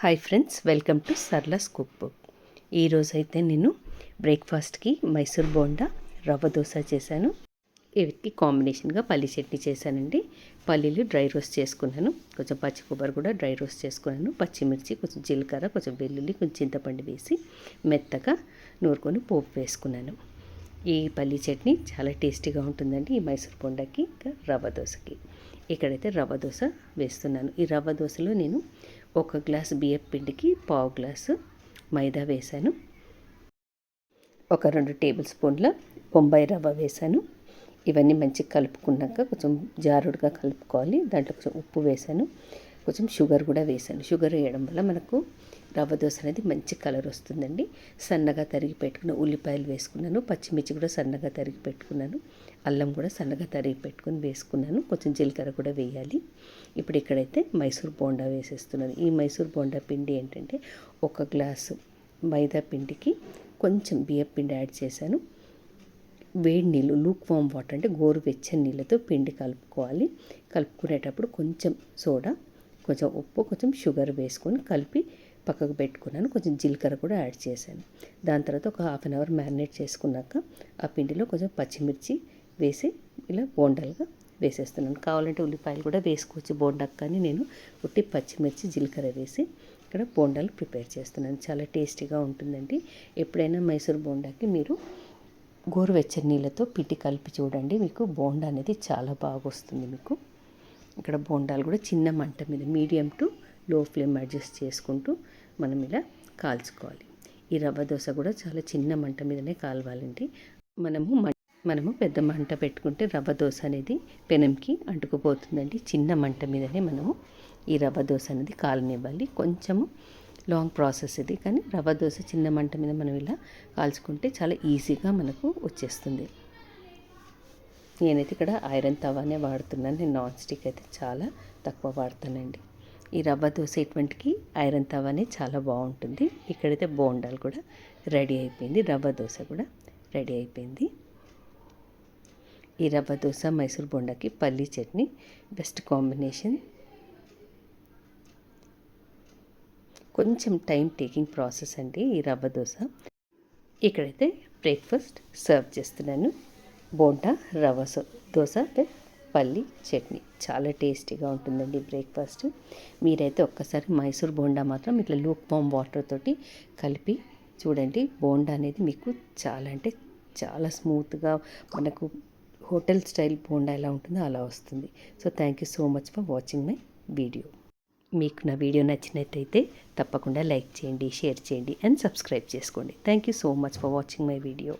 Hi friends welcome to సర్లస్ cook book ఈరోజైతే నేను బ్రేక్ఫాస్ట్కి మైసూర్ బోండా రవ్వ దోశ చేశాను. వీటికి కాంబినేషన్గా పల్లి చట్నీ చేశానండి. పల్లీలు డ్రై రోస్ట్ చేసుకున్నాను. కొంచెం పచ్చి కొబ్బరి కూడా డ్రై రోస్ట్ చేసుకున్నాను. పచ్చిమిర్చి కొంచెం జీలకర్ర కొంచెం వెల్లుల్లి కొంచెం చింతపండు వేసి మెత్తగా నూరుకొని పోపు వేసుకున్నాను. ఈ పల్లీ చట్నీ చాలా టేస్టీగా ఉంటుందండి ఈ మైసూర్ బొండకి ఇంకా రవ్వ దోశకి. ఇక్కడైతే రవ్వ దోశ వేస్తున్నాను. ఈ రవ్వ దోశలో నేను ఒక గ్లాస్ బియ్యం పిండికి పావు గ్లాసు మైదా వేశాను. ఒక రెండు టేబుల్ స్పూన్ల బొంబాయి రవ్వ వేశాను. ఇవన్నీ మంచిగా కలుపుకున్నాక కొంచెం జారుడుగా కలుపుకోవాలి. దాంట్లో కొంచెం ఉప్పు వేశాను. కొంచెం షుగర్ కూడా వేసాను షుగర్ వేయడం వల్ల మనకు రవ్వ దోశ అనేది మంచి కలర్ వస్తుందండి. సన్నగా తరిగి పెట్టుకున్న ఉల్లిపాయలు వేసుకున్నాను. పచ్చిమిర్చి కూడా సన్నగా తరిగి పెట్టుకున్నాను. అల్లం కూడా సన్నగా తరిగి పెట్టుకుని వేసుకున్నాను. కొంచెం జీలకర్ర కూడా వేయాలి. ఇప్పుడు ఇక్కడైతే మైసూర్ బోండా వేసేస్తున్నాను. ఈ మైసూర్ బోండా పిండి ఏంటంటే ఒక గ్లాసు మైదా పిండికి కొంచెం బియ్యం పిండి యాడ్ చేశాను. వేడి నీళ్ళు లూక్ వామ్ వాటర్ అంటే గోరువెచ్చని నీళ్ళతో పిండి కలుపుకోవాలి. కలుపుకునేటప్పుడు కొంచెం సోడా కొంచెం ఉప్పు కొంచెం షుగర్ వేసుకొని కలిపి పక్కకు పెట్టుకున్నాను. కొంచెం జీలకర్ర కూడా యాడ్ చేశాను. దాని తర్వాత ఒక హాఫ్ అన్ అవర్ మ్యారినేట్ చేసుకున్నాక ఆ పిండిలో కొంచెం పచ్చిమిర్చి వేసి ఇలా బోండాలుగా వేసేస్తున్నాను. కావాలంటే ఉల్లిపాయలు కూడా వేసుకోవచ్చు బోండాకు కానీ నేను ఉట్టి పచ్చిమిర్చి జీలకర్ర వేసి ఇక్కడ బోండాలు ప్రిపేర్ చేస్తున్నాను. చాలా టేస్టీగా ఉంటుందండి. ఎప్పుడైనా మైసూర్ బోండాకి మీరు గోరువెచ్చని నీళ్ళతో పిటి కలిపి చూడండి. మీకు బోండా అనేది చాలా బాగా వస్తుంది మీకు. ఇక్కడ బోండాలు కూడా చిన్న మంట మీద medium to low flame adjust చేసుకుంటూ మనం ఇలా కాల్చుకోవాలి. ఈ రవ్వ దోశ కూడా చాలా చిన్న మంట మీదనే కాలవాలండి. మనము మనము పెద్ద మంట పెట్టుకుంటే రవ్వ దోశ అనేది పెనంకి అంటుకుపోతుందండి. చిన్న మంట మీదనే మనము ఈ రవ్వ దోశ అనేది కాలనివ్వాలి. కొంచెము లాంగ్ ప్రాసెస్ ఇది కానీ రవ్వ దోశ చిన్న మంట మీద మనం ఇలా కాల్చుకుంటే చాలా ఈజీగా మనకు వచ్చేస్తుంది. నేనైతే ఇక్కడ ఐరన్ తవానే వాడుతున్నాను. నేను నాన్ స్టిక్ అయితే చాలా తక్కువ వాడతానండి. ఈ రవ్వ దోశ ఇటువంటికి ఐరన్ తవానే చాలా బాగుంటుంది. ఇక్కడైతే బోండాలు కూడా రెడీ అయిపోయింది. రవ్వ దోశ కూడా రెడీ అయిపోయింది. ఈ రవ్వ దోశ మైసూర్ బోండాకి పల్లీ చట్నీ బెస్ట్ కాంబినేషన్. కొంచెం టైం టేకింగ్ ప్రాసెస్ అండి ఈ రవ్వ దోశ. ఇక్కడైతే బ్రేక్ఫాస్ట్ సర్వ్ చేస్తున్నాను. బోండా రవ్వ దోశ పల్లి చట్నీ. చాలా టేస్టీగా ఉంటుందండి బ్రేక్ఫాస్ట్ మీరైతే ఒక్కసారి మైసూర్ బోండా మాత్రం ఇట్లా లూక్ బామ్ వాటర్ తోటి కలిపి చూడండి. బోండా అనేది మీకు చాలా అంటే చాలా స్మూత్గా మనకు హోటల్ స్టైల్ బోండా ఎలా ఉంటుందో అలా వస్తుంది. So thank you so much for watching my video మీకు నా వీడియో నచ్చినట్టయితే తప్పకుండా లైక్ చేయండి షేర్ చేయండి అండ్ సబ్స్క్రైబ్ చేసుకోండి. Thank you so much for watching my video